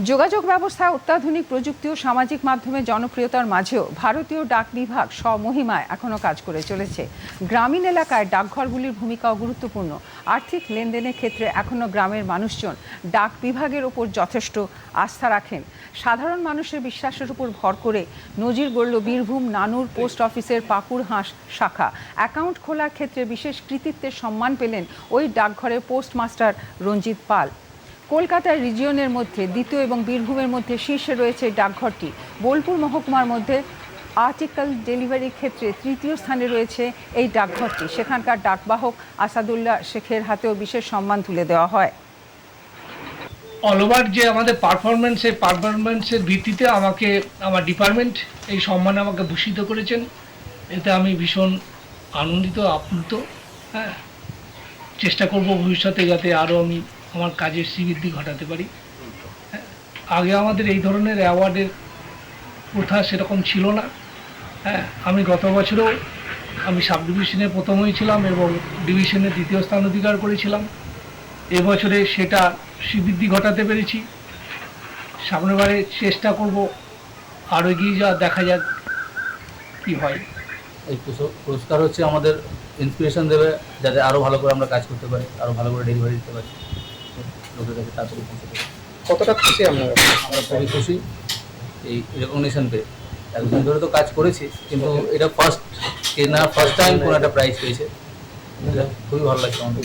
যোগাযোগ ব্যবস্থা, অত্যাধুনিক প্রযুক্তি ও সামাজিক মাধ্যমে জনপ্রিয়তার মাঝেও ভারতীয় ডাক বিভাগ স্বমহিমায় এখনও কাজ করে চলেছে। গ্রামীণ এলাকায় ডাকঘরগুলির ভূমিকাও গুরুত্বপূর্ণ। আর্থিক লেনদেনের ক্ষেত্রে এখনও গ্রামের মানুষজন ডাক বিভাগের ওপর যথেষ্ট আস্থা রাখেন। সাধারণ মানুষের বিশ্বাসের উপর ভর করে নজির গড়ল বীরভূম নানুর পোস্ট অফিসের পাকুর হাঁস শাখা। অ্যাকাউন্ট খোলার ক্ষেত্রে বিশেষ কৃতিত্বের সম্মান পেলেন ওই ডাকঘরের পোস্টমাস্টার রঞ্জিত পাল। কলকাতার রিজিয়নের মধ্যে, দ্বিতীয় এবং বীরভূমের মধ্যে শীর্ষে রয়েছে এই ডাকঘরটি। বোলপুর মহকুমার মধ্যে আর্টিকেল ডেলিভারির ক্ষেত্রে তৃতীয় স্থানে রয়েছে এই ডাকঘরটি। সেখানকার ডাকবাহক আসাদুল্লাহ শেখের হাতেও বিশেষ সম্মান তুলে দেওয়া হয়। অল ওভার যে আমাদের পারফরমেন্স সেই পারফরমেন্সের ভিত্তিতে আমাকে, আমার ডিপার্টমেন্ট এই সম্মানে আমাকে ভূষিত করেছেন। এতে আমি ভীষণ আনন্দিত, আপ্লুত। হ্যাঁ চেষ্টা করব ভবিষ্যতে যাতে আরও আমি আমার কাজের শ্রীবৃদ্ধি ঘটাতে পারি। হ্যাঁ, আগে আমাদের এই ধরনের অ্যাওয়ার্ডের প্রথা সেরকম ছিল না। হ্যাঁ আমি গত বছরও আমি সাব ডিভিশনে প্রথম হয়েছিলাম এবং ডিভিশনে দ্বিতীয় স্থান অধিকার করেছিলাম। এবছরে সেটা শ্রীবৃদ্ধি ঘটাতে পেরেছি। সামনেবারে চেষ্টা করব আরও এগিয়ে যাওয়া দেখা যাক কি হয়। এই পুরস্কার হচ্ছে আমাদের ইন্সপিরেশন দেবে যাতে আরও ভালো করে আমরা কাজ করতে পারি আরও ভালো করে ডেলিভারি দিতে পারি। লোকের কাছে তাড়াতাড়ি পৌঁছে কতটা খুশি আমরা? খুবই খুশি। এই রেকগনেশন পেয়ে। এতদিন ধরে তো কাজ করেছি, কিন্তু এটা ফার্স্ট না ফার্স্ট টাইম কোনো একটা প্রাইজ পেয়েছে। খুবই ভালো লাগছে আমাদের।